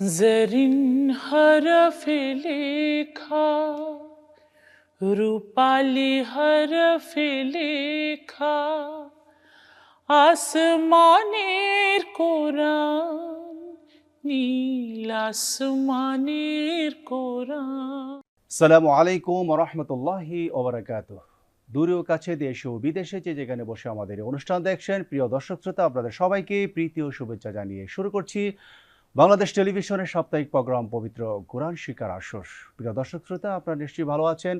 জরিন হরফে লেখা, রূপালি হরফে লেখা, আসমানের কোরআন, নীল আসমানের কোরআন। সালামু আলাইকুম রহমতুল্লাহি ওবরাকাত দূরে ও কাছে, দেশ ও বিদেশে যে যেখানে বসে আমাদের অনুষ্ঠান দেখছেন, প্রিয় দর্শক শ্রোতা, আপনাদের সবাইকে প্রীতি ও শুভেচ্ছা জানিয়ে শুরু করছি বাংলাদেশ টেলিভিশনের সাপ্তাহিক প্রোগ্রাম পবিত্র কোরআন শিকার আসর। প্রিয় দর্শক শ্রোতা, আপনারা নিশ্চয়ই ভালো আছেন।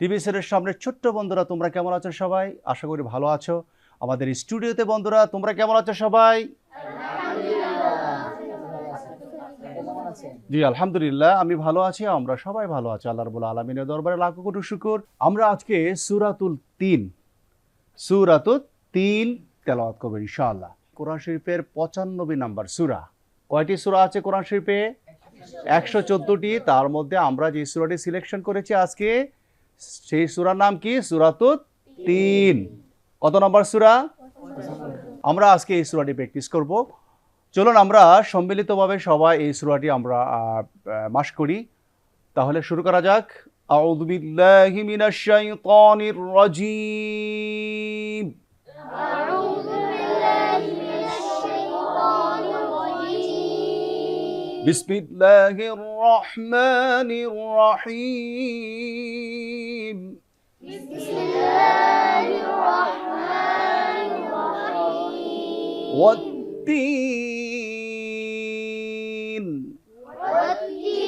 টিভি সেটের সামনে ছোট্ট বন্ধুরা, তোমরা কেমন আছো সবাই? আশা করি ভালো আছো। আমাদের স্টুডিওতে বন্ধুরা, তোমরা কেমন আছো সবাই? জি, আলহামদুলিল্লাহ, আমি ভালো আছি, আমরা সবাই ভালো আছি, আল্লাহ রবুল আলমিনের দরবারে লাখো কোটি শুকুর। আমরা আজকে সুরাতুল তিন সুরাতুল তিন তেলাওয়াত করব ইনশাআল্লাহ। কোরআন শরীফের পঁচানব্বই নাম্বার সুরা। কয়টি সুরা আছে কোরআন শরীফে? একশো চোদ্দটি। তার মধ্যে আমরা যে সুরাটি সিলেকশন করেছি আজকে, সেই সুরার নাম কি? সুরাতুত তিন। কত নম্বর সুরা? আমরা আজকে এই সুরাটি প্র্যাকটিস করব। চলুন আমরা সম্মিলিতভাবে সবাই এই সুরাটি আমরা মাস করি। তাহলে শুরু করা যাক। بسم الله الرحمن الرحيم. بسم الله الرحمن الرحيم والتين والتين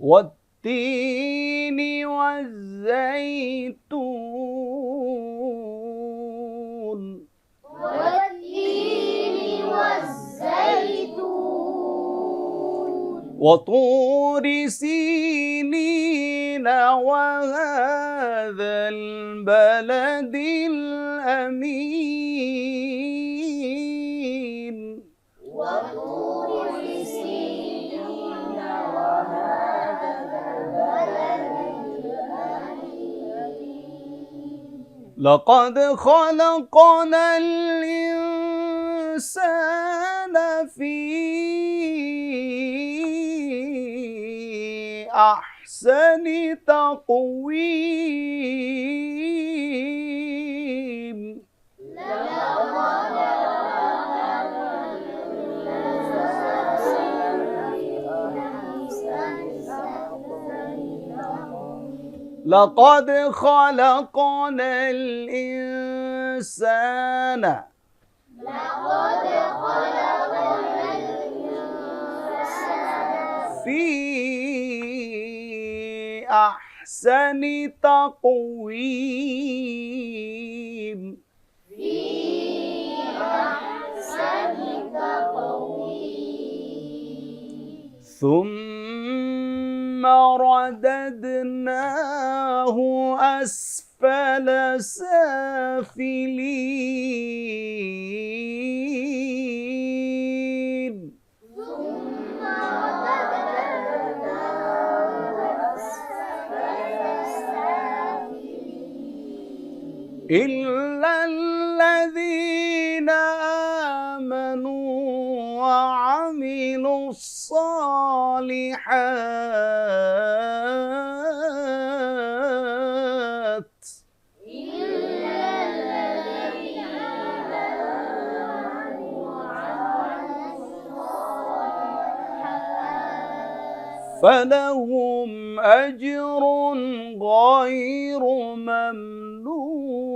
والتين وطور سينين وهذا البلد الأمين. لقد خلقنا الإنسان في أحسن تقويم. لقد خلقنا الإنسان لقد خلقنا الإنسان. في في أحسن تقويم. ثم رددناه أسفل سافلين. إلا الذين آمنوا وعملوا الصالحات. فلهم أجر غير ممنون.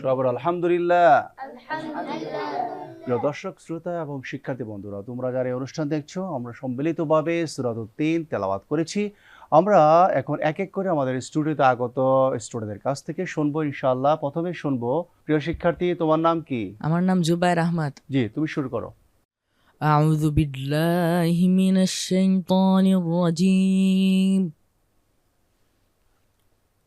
সবার আলহামদুলিল্লাহ প্রিয় দর্শক শ্রোতা এবং শিক্ষার্থী বন্ধুরা তোমরা যারা এই অনুষ্ঠান দেখছো আমরা সম্মিলিতভাবে সুরাত তিন তেলাওয়াত করেছি আমরা এখন এক এক করে আমাদের স্টুডিওতে আগত স্টুডেন্টদের কাছ থেকে শুনবো ইনশাআল্লাহ প্রথমে শুনবো প্রিয় শিক্ষার্থী তোমার নাম কি আমার নাম জুবাইর আহমদ জি তুমি শুরু করো أعوذ بالله من الشيطان الرجيم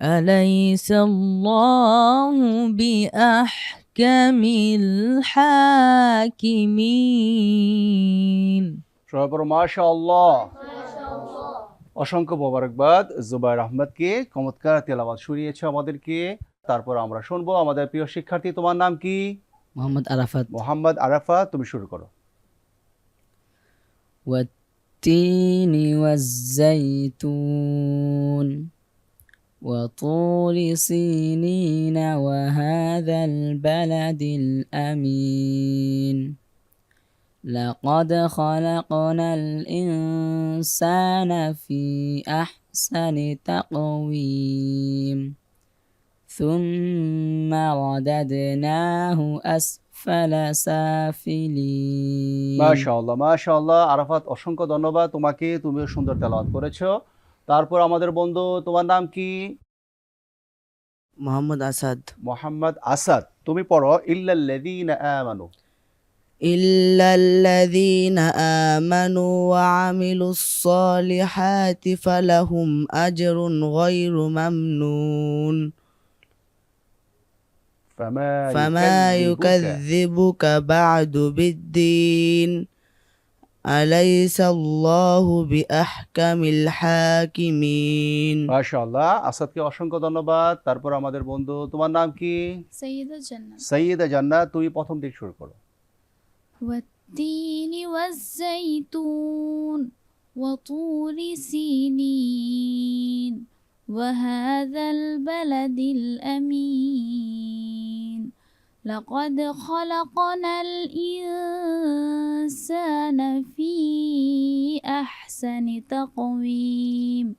أليس الله بأحكم الحاكمين সবাই পড়ো মাশা আল্লাহ অসংখ্য মোবারকবাদ জুবাইর আহমদকে চমৎকার তেলাওয়াত শুনিয়েছে আমাদেরকে তারপর আমরা শুনবো আমাদের প্রিয় শিক্ষার্থী তোমার নাম কি মোহাম্মদ আরাফাত মোহাম্মদ আরাফা তুমি শুরু করো والتين والزيتون وطور سينين وهذا البلد الأمين لقد خلقنا الإنسان في أحسن تقويم ثم رددناه أسفل سافلين মাশাআল্লাহ মাশাআল্লাহ আরাফাত অসংখ্য ধন্যবাদ তোমাকে তুমিও সুন্দর তেলাওয়াত করেছো তারপর আমাদের বন্ধু তোমার নাম কি মোহাম্মদ আসাদ মোহাম্মদ আসাদ তুমি পড়ো ইল্লাল্লাযীনা আমানু إلا الذين آمنوا وعملوا الصالحات فلهم أجر غير ممنون فما فما يكذبك يكذبك بعد بالدين মাশাআল্লাহ আসাদকে অসংখ্য ধন্যবাদ তারপর আমাদের বন্ধু তোমার নাম কি سيدة الجنة সৈয়দা জান্নাত তুমি প্রথম দিক শুরু করো والتين والزيتون وطور سينين وهذا البلد الأمين لقد خلقنا الإنسان في أحسن تقويم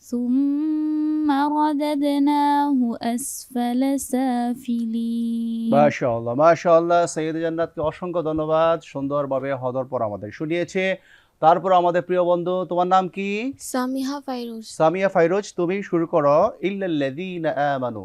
ثم رددناه أسفل سافلين মাশাআল্লাহ মাশাআল্লাহ সৈয়দা জান্নাতকে অসংখ্য ধন্যবাদ সুন্দরভাবে হদর পর আমাদের শুনিয়েছে তারপর আমাদের প্রিয় বন্ধু তোমার নাম কি সামিহা ফাইরুজ সামিয়া ফাইরোজ তুমি শুরু করো ইল্লাল্লাযীনা আমানু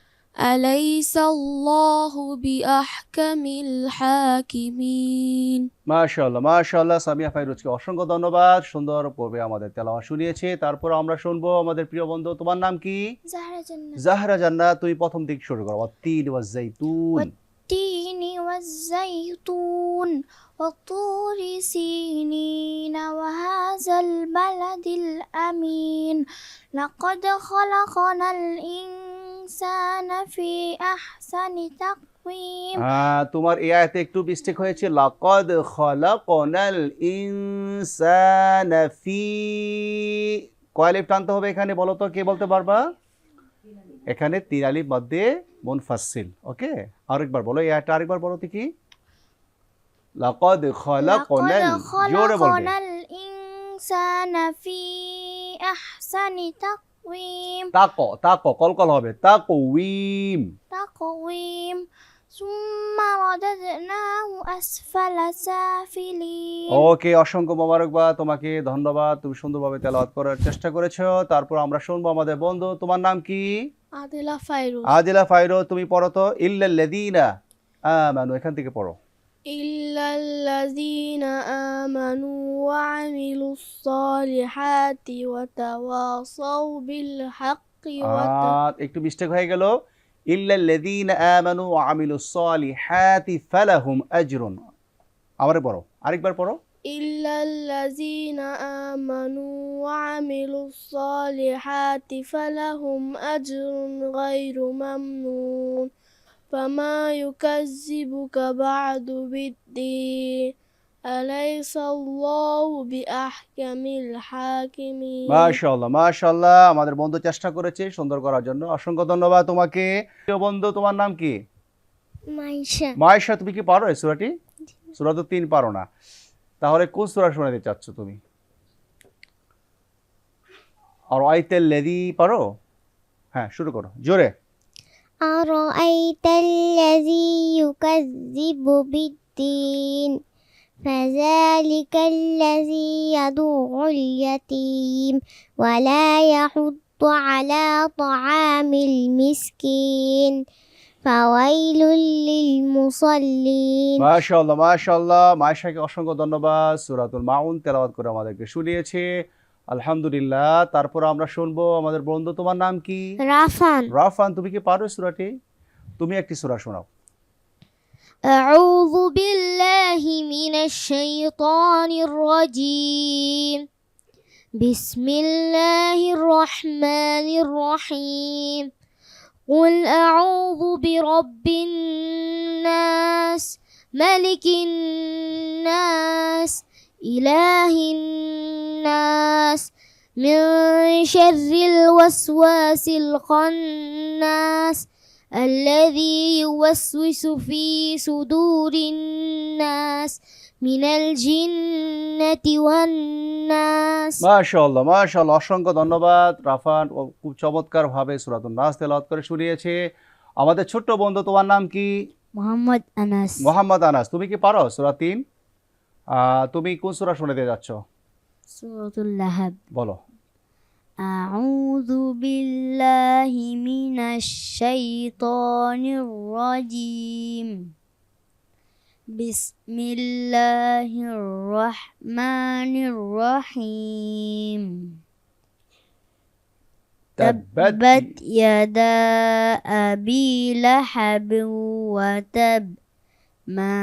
أليس الله بأحكم الحاكمين মাশাআল্লাহ মাশাআল্লাহ সামিয়া ফাইরোজকে অসংখ্য ধন্যবাদ সুন্দর পূর্বে আমাদের তেলাওয়াত শুনিয়েছে তারপর আমরা শুনবো আমাদের প্রিয় বন্ধু তোমার নাম কি زهرة جنة জাহরা জান্নাত তুই প্রথম দিক শুরু করো তিন ওয়াজ জাইতুন والتين والزيتون وطور سينين وهذا البلد الأمين لقد خلقنا الإنسان তোমার এই আয়াতে একটু মিস্টেক হয়েছে লাকাদ খলাকনাল ইনসানা ফি। কয় আলিফ টানতে হবে এখানে বলো তো কে বলতে পারবা? এখানে তিরালি মধ্যে মধ্যে মুনফাসিল ওকে? আরেকবার বলো এই আয়াতটা আরেকবার বলো তো কি? লাকাদ খলাকনাল জোরে বলবে। ইনসানা ফি আহসানি তাক উইম তাকওয়িম তাক কল কল হবে। তাকওয়িম উইম সুম্মা রাদাদনাহু আসফালা সাফিলিন ওকে অসংখ্য মোবারকবাদ। তোমাকে ধন্যবাদ। তুমি সুন্দরভাবে তেলাওয়াত করার চেষ্টা করেছ। তারপর আমরা শুনব আমাদের বন্ধু। তোমার নাম কি? আদিলা ফাইরো আদিলা ফাইরো তুমি পড়ো তো। ইল্লাল্লাযিনা আমানু এখান থেকে পড়ো। إلا الذين آمنوا وعملوا الصالحات وتواصوا بالحق আর একটু মিস্টেক হয়ে গেল ইল্লাল্লাযীনা আমানু ওয়া আমিলুস সালিহাতি ফালাহুম আজরুন আমারে পড়ো আরেকবার পড়ো إلا الذين آمنوا وعملوا الصالحات فلهم أجر غير ممنون فما يكذبك بعد بالدين أليس الله بأحكم الحاكمين মাশাআল্লাহ মাশাআল্লাহ আমাদের বন্ধু চেষ্টা করেছে সুন্দর করার জন্য অসংখ্য ধন্যবাদ তোমাকে প্রিয় বন্ধু তোমার নাম কি মাইশা মায়েশা তুমি কি পারো এই সূরাটি সূরা তো তিন পারো না তাহলে কোন সূরা শোনাতে চাচ্ছ তুমি আর আইতেল লেদি পারো হ্যাঁ শুরু করো জোরে أرأيت الذي يكذب بالدين فذلك الذي يدع اليتيم ولا يحض على طعام المسكين فويل للمصلين মাশাআল্লাহ মাশাআল্লাহ মায়েশাকে অসংখ্য ধন্যবাদ সূরাতুল মাউন তেলাওয়াত করে আমাদেরকে শুনিয়েছে আলহামদুলিল্লাহ তারপর আমরা শুনবো আমাদের বন্ধু তোমার নাম কি রাফান রাফান তুমি কি পারো এই সূরাটি তুমি একটি সূরা শোনাও أعوذ بالله من الشيطان الرجيم بسم الله الرحمن الرحيم قل أعوذ برب الناس ملك الناس إله الناس من شر الوسواس الخناس الذي يوسوس في صدور الناس من الجنة والناس মাশাআল্লাহ মাশাআল্লাহ অসংখ্য ধন্যবাদ রাফান ও খুব চমৎকার ভাবে সূরাতুন নাস তেলাওয়াত করে শুনিয়েছে আমাদের ছোট্ট বন্ধু তোমার নাম কি محمد أنس মোহাম্মদ আনাস তুমি কি পারো সূরা তিন আহ, তুমি কোন সূরা শুনাতে যাচ্ছ سورة اللهب বলো أعوذ بالله من الشيطان الرجيم بسم الله الرحمن الرحيم تبت يدا أبي لهب وتب ما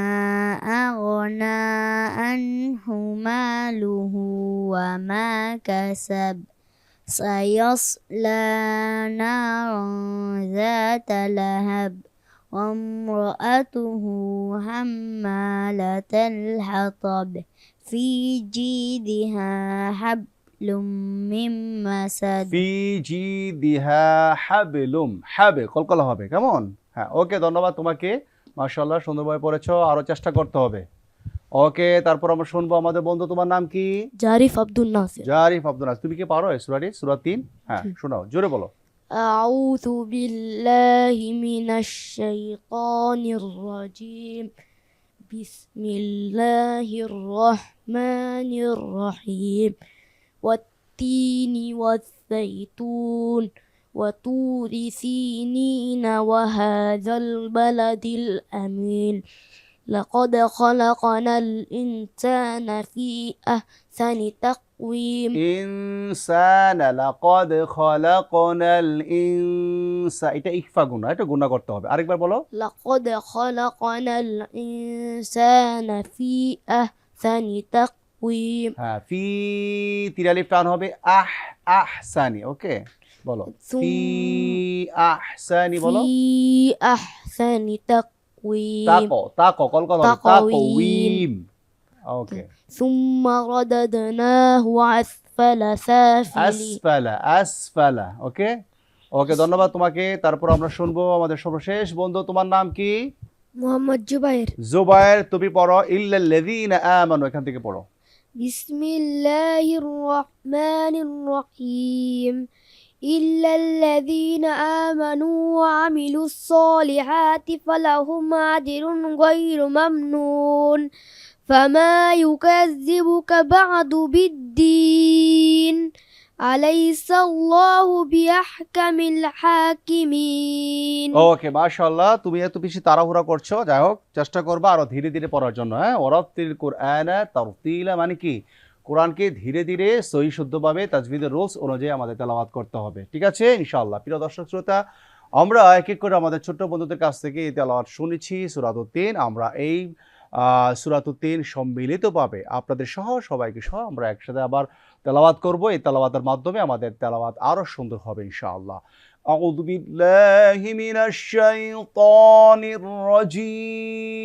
أغنى عنه ماله وما كسب سيصلى نارا ذات لهب وامرأته حمالة الحطب في جيدها حبل من مسد ফি জি দিহা হাবলুম হাবে কলকলা হবে কেমন হ্যাঁ ওকে ধন্যবাদ তোমাকে মাশাআল্লাহ সুন্দরভাবে পড়েছো আরো চেষ্টা করতে হবে ওকে তারপর আমরা শুনবো আমাদের বন্ধু তোমার নাম কি جارف عبد الناصر জারিফ আব্দুল নাস তুমি কি পারো এই সূরাটি সূরা তিন হ্যাঁ শোনাও জোরে বলো أعوذ بالله من الشيطان الرجيم بسم الله الرحمن الرحيم والتين والزيتون وطور سينين وهذا البلد الأمين لقد خلقنا الإنسان في أحسن تقويم ইনসানা লাকাদ খলাকনাল ইনসা এটা ইখফা গুণা এটা গুণা করতে হবে আরেকবার বলো لقد خلقنا الإنسان في أحسن تقويم হ্যাঁ ফি তিরালিফ টান হবে আহ আহসানি ওকে বলো। আহসানি বলো। আহসানি তাকো ওকে। সুম্মা রাদাদনাহু আসফালা সাফিলি। আসফালা আসফালা ওকে? ওকে ধন্যবাদ তোমাকে। তারপর আমরা শুনব আমাদের সর্বশেষ বন্ধু। তোমার নাম কি? মোহাম্মদ জুবায়ের জুবাইর তুমি পড়ো। ইল্লাল্লাযীনা আমানু এখান থেকে পড়ো। বিসমিল্লাহির রহমানির রহিম। إلا الذين آمنوا وعملوا الصالحات فلهم أجر غير ممنون فما يكذبك بعد بالدين أليس الله بأحكم الحاكمين ওকে মাশাআল্লাহ তুমি এত বেশি তাড়াহুড়া করছো যাই হোক চেষ্টা করবা আরো ধীরে ধীরে পড়ার জন্য হ্যাঁ ওরাতিল কুরআনা তারতিলা মানে কি কোরআনকে ধীরে ধীরে সহি শুদ্ধভাবে তাজবিদের রুলস অনুযায়ী আমাদের তেলাওয়াত করতে হবে ঠিক আছে ইনশাআল্লাহ প্রিয় দর্শক শ্রোতা আমরা এক এক করে আমাদের ছোট্ট বন্ধুদের কাছ থেকে এই তেলাওয়াত শুনেছি সুরাতুদ্দিন আমরা এই সুরাতুদ্দিন সম্মিলিতভাবে আপনাদের সহ সবাইকে সহ আমরা একসাথে আবার তেলাওয়াত করব এই তেলাওয়াতের মাধ্যমে আমাদের তেলাওয়াত আরও সুন্দর হবে ইনশাআল্লাহ أعوذ بالله من الشيطان الرجيم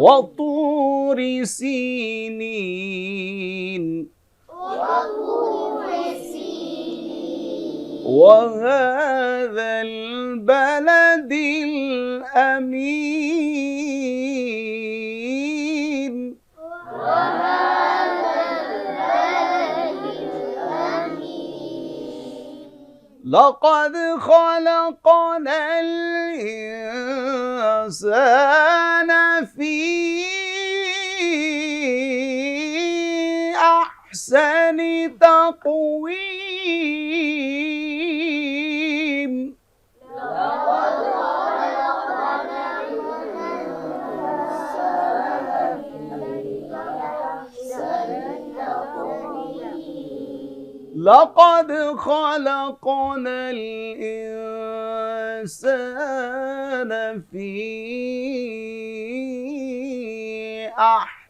وطور سينين. وهذا البلد الأمين. لقد خلقنا الإنسان أحسن تقويم. لقد خلقنا الإنسان في أحسن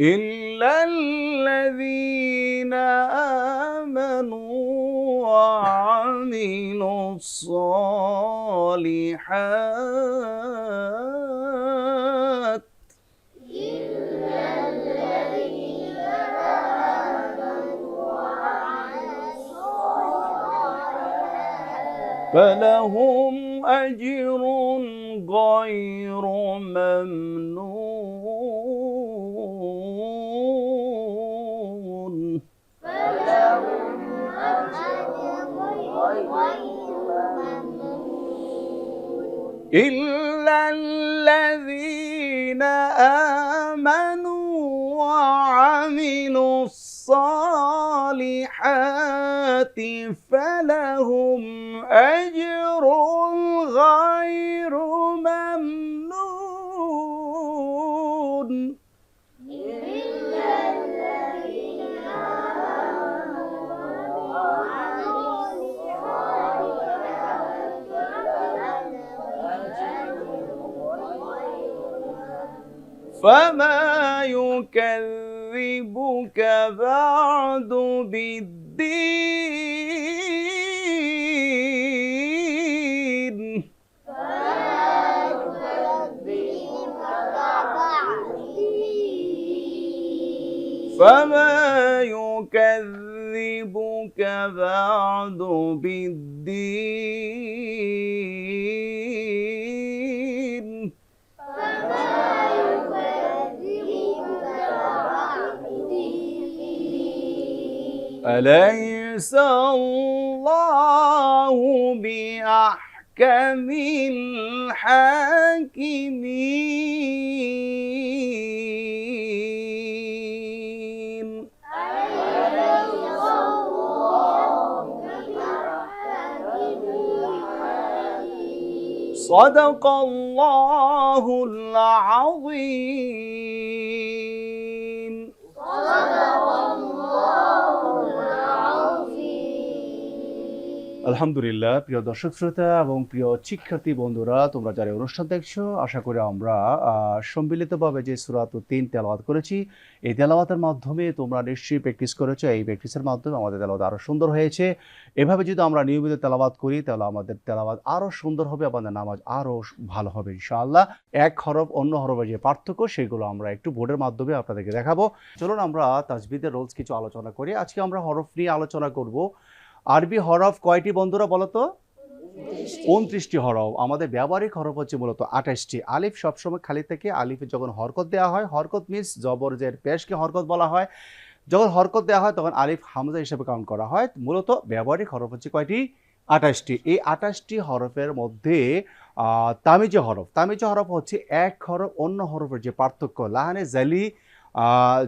إلا الذين آمنوا وعملوا الصالحات فلهم أجر غير ممنون إلا الذين آمنوا وعملوا الصالحات فلهم أجر غير فما يكذبك بعد بالدين فما يكذبك بعد بالدين أليس الله بأحكم الحاكمين؟ أليس الله بأحكم صدق الله العظيم. صدق আলহামদুলিল্লাহ, প্রিয় দর্শক শ্রোতা এবং প্রিয় শিক্ষার্থী বন্ধুরা, তোমরা যারা অনুষ্ঠান দেখছ, আশা করি আমরা সম্মিলিতভাবে যে সুরাত তিন তেলাওয়াত করেছি, এই তেলাওয়াতের মাধ্যমে তোমরা নিশ্চয়ই প্র্যাকটিস করেছ। এই প্র্যাকটিসের মাধ্যমে আমাদের তেলাওয়াত আরও সুন্দর হয়েছে। এভাবে যদি আমরা নিয়মিত তেলাওয়াত করি, তাহলে আমাদের তেলাওয়াত আরও সুন্দর হবে, আমাদের নামাজ আরও ভালো হবে, ইনশাআল্লাহ। এক হরফ অন্য হরফের যে পার্থক্য, সেগুলো আমরা একটু বোর্ডের মাধ্যমে আপনাদেরকে দেখাবো। চলুন আমরা তাজবিদের রোলস কিছু আলোচনা করি। আজকে আমরা হরফ নিয়ে আলোচনা করব। আরবি হরফ কয়টি বন্ধুরা বলো তো উনত্রিশটি হরফ। আমাদের ব্যবহারিক হরফ হচ্ছে মূলত আঠাশটি। আলিফ সবসময় খালি থেকে আলিফে যখন হরকত দেওয়া হয়, হরকত মিনস জবর জের পেশকে হরকত বলা হয়। যখন হরকত দেওয়া হয়, তখন আলিফ হামজা হিসেবে কাউন্ট করা হয়। মূলত ব্যবহারিক হরফ হচ্ছে কয়টি? আঠাশটি। এই আঠাশটি হরফের মধ্যে তামিজে হরফ। তামিজে হরফ হচ্ছে এক হরফ, অন্য হরফের যে পার্থক্য, লাহানে জালি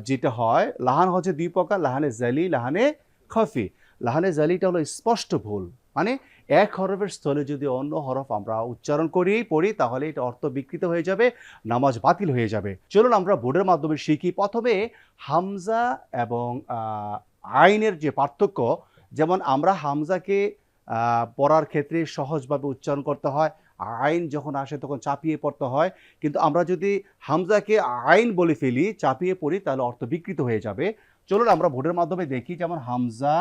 যেটা হয়, লাহান হচ্ছে দুই প্রকার, লাহানে জালি, লাহানে খফি। লাহানে জালিটা হলো স্পষ্ট ভুল। মানে এক হরফের স্থলে যদি অন্য হরফ আমরা উচ্চারণ করি, পড়ি, তাহলে এটা অর্থ বিকৃত হয়ে যাবে, নামাজ বাতিল হয়ে যাবে। চলুন আমরা বোর্ডের মাধ্যমে শিখি। প্রথমে হামজা এবং আইনের যে পার্থক্য, যেমন আমরা হামজাকে পড়ার ক্ষেত্রে সহজভাবে উচ্চারণ করতে হয়, আইন যখন আসে তখন চাপিয়ে পড়তে হয়। কিন্তু আমরা যদি হামজাকে আইন বলে ফেলি, চাপিয়ে পড়ি, তাহলে অর্থ বিকৃত হয়ে যাবে। চলুন আমরা ভোটের মাধ্যমে দেখি, যেমন হামজা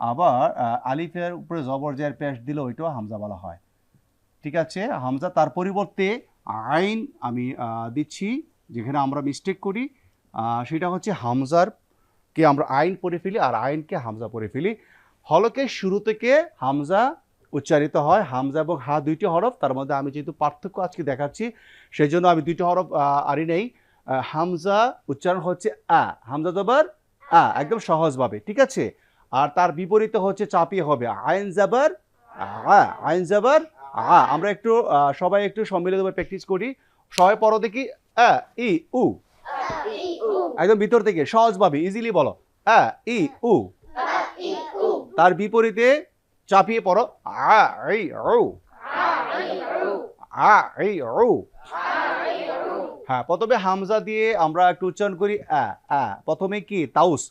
আবার আলিফের উপরে জবর জের পেশ দিলে, ওইটাও হামজা বলা হয়। ঠিক আছে? হামজা তার পরিবর্তে আইন আমি দিচ্ছি, যেখানে আমরা মিস্টেক করি। সেটা হচ্ছে হামজার কে আমরা আইন পড়ে ফেলি আর আইনকে হামজা পড়ে ফেলি। হলকের শুরু থেকে হামজা উচ্চারিত হয়। হামজা এবং হা দুইটি হরফ, তার মধ্যে আমি যেহেতু পার্থক্য আজকে দেখাচ্ছি সেই জন্য আমি দুইটি হরফ আরি নেই। হামজা উচ্চারণ হচ্ছে আ। হামজা জবর আ, একদম সহজভাবে। ঠিক আছে? আর তার বিপরীতে হচ্ছে চাপিয়ে হবে। আইন জাবার আইন জাবার, আ। আমরা একটু সবাই একটু সম্মিলিতভাবে প্র্যাকটিস করি। সবাই পড়ো দেখি। আ, ই, উ। একদম ভিতর থেকে, সহজভাবে ইজিলি বলো। আ, ই, উ। তার বিপরীতে চাপিয়ে পড়ো। আ, ই, উ। আ, ই, উ। হ্যাঁ প্রথমে হামজা দিয়ে আমরা একটু উচ্চারণ করি। আ আ। প্রথমে কি? তাউস।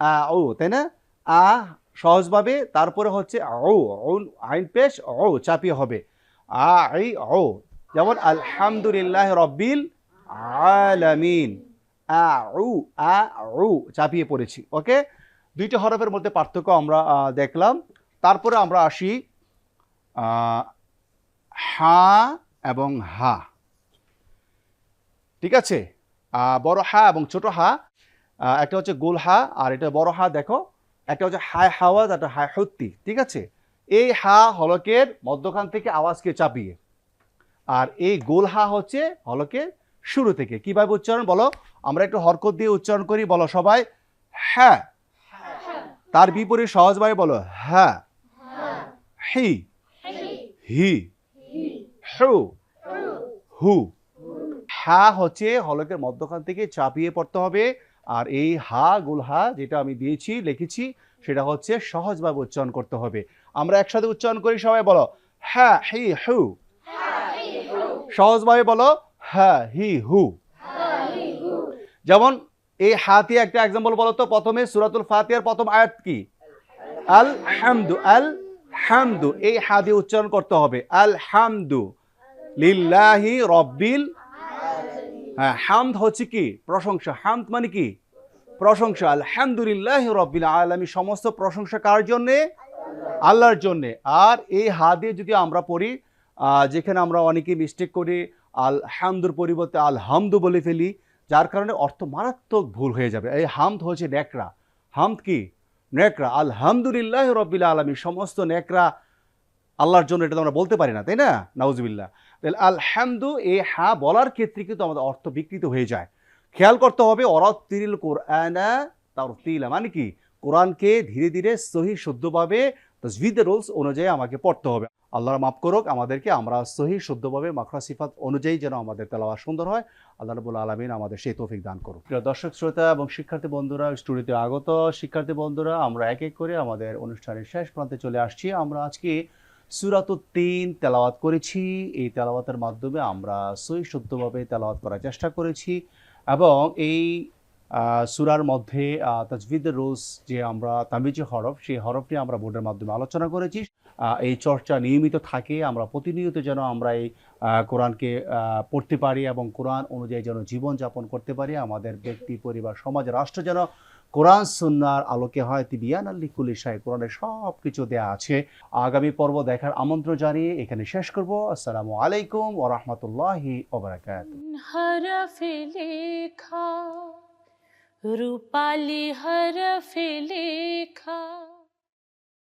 আ ও তাই না? আ সহজভাবে, তারপরে হচ্ছে ও আইন পেশ ও চাপিয়ে হবে। আই ও যেমন, আলহামদুলিল্লাহ রব্বিল আলামিন। আ, উ আ, উ চাপিয়ে পড়েছি। ওকে? দুইটা হরফের মধ্যে পার্থক্য আমরা দেখলাম। তারপরে আমরা আসি হা এবং হা। ঠিক আছে? বড় হা এবং ছোট হা। একটা হচ্ছে গোল হা, আর এটা বড় হা, দেখো। একটা হচ্ছে হায় হাওয়াজ একটা হায় হত্তি ঠিক আছে? এই হা হলকের মধ্যখান থেকে আওয়াজকে চাপিয়ে। আর এই গোল হা হচ্ছে হলকের শুরু থেকে। কীভাবে উচ্চারণ বলো? আমরা একটু হরকত দিয়ে উচ্চারণ করি, বলো সবাই। হ্যাঁ। তার বিপরীত সহজভাবে বলো হ্যাঁ। হি। হি। হু। হু। হা হচ্ছে হলকের মধ্যখান থেকে চাপিয়ে পড়তে হবে। আর এই হা গুল হা যেটা আমি দিয়েছি, লিখেছি, সেটা হচ্ছে সহজভাবে উচ্চারণ করতে হবে। আমরা একসাথে উচ্চারণ করি সবাই, বলো হ্যাঁ হি হু। সহজভাবে বলো হ্যাঁ হি হু। যেমন এই হাতি একটা এক্সাম্পল বলো তো, প্রথমে সুরাতুল ফাতিয়ার প্রথম আয়াত কি? আল হামদু আল হামদু এই হা দিয়ে উচ্চারণ করতে হবে আল হামদু লিল্লাহি রব্বিল হ্যাঁ হামদ হচ্ছে কি? প্রশংসা। হামদ মানে কি? প্রশংসা। আলহামদুলিল্লাহ রব্বিল আলমী সমস্ত প্রশংসা কার জন্যে? আল্লাহর জন্যে। আর এই হা দিয়ে যদি আমরা পড়ি যেখানে আমরা অনেকেই মিস্টেক করি আল হামদুর পরিবর্তে আল হামদু বলে ফেলি, যার কারণে অর্থ মারাত্মক ভুল হয়ে যাবে। এই হামদ হচ্ছে নেকড়া। হামদ কি? নেকড়া। আলহামদুলিল্লাহ রব্বিল আলমী সমস্ত নেকড়া আল্লাহর জন্য এটা তো আমরা বলতে পারি না, তাই না? নাউজুবিল্লাহ। তাহলে আলহামদু এই হা বলার ক্ষেত্রে কিন্তু আমাদের অর্থ বিকৃত হয়ে যায়। খেয়াল করতে হবে অরতিল কোরআনা তার তিলা মানে কি? কোরআনকে ধীরে ধীরে সহি শুদ্ধভাবে তসভিদের রুলস অনুযায়ী আমাকে পড়তে হবে। আল্লাহর মাফ করুক, আমাদেরকে আমরা সহি শুদ্ধভাবে মাখরা সিফাত অনুযায়ী যেন আমাদের তেলাওয়া সুন্দর হয়। আল্লাহ রবুল আলমিন আমাদের সেই তৌফিক দান করুক। প্রিয় দর্শক, শ্রোতা এবং শিক্ষার্থী বন্ধুরা, স্টুডিওতে আগত শিক্ষার্থী বন্ধুরা, আমরা এক এক করে আমাদের অনুষ্ঠানের শেষ প্রান্তে চলে আসছি। আমরা আজকে সুরাত তিন তেলাওয়াত করেছি। এই তেলাওয়াতের মাধ্যমে আমরা সহি শুদ্ধভাবে তেলাওয়াত করার চেষ্টা করেছি এবং এই সুরার মধ্যে তাজভিদের রোজ যে আমরা, তামিজি হরফ, সেই হরফটি আমরা বোর্ডের মাধ্যমে আলোচনা করেছি। এই চর্চা নিয়মিত থাকে। আমরা প্রতিনিয়ত যেন আমরা এই কোরআনকে পড়তে পারি এবং কোরআন অনুযায়ী যেন জীবনযাপন করতে পারি। আমাদের ব্যক্তি, পরিবার, সমাজ, রাষ্ট্র যেন কোরআন সুন্নার আলোকে হয় তিবিয়ান আল্লি কুলিশাই কোরআনের সব কিছু দেওয়া আছে। আগামী পর্ব দেখার আমন্ত্রণ জানিয়ে এখানে শেষ করব। আসসালামু আলাইকুম ও রহমতুল্লাহি রূপালি হরফে লেখা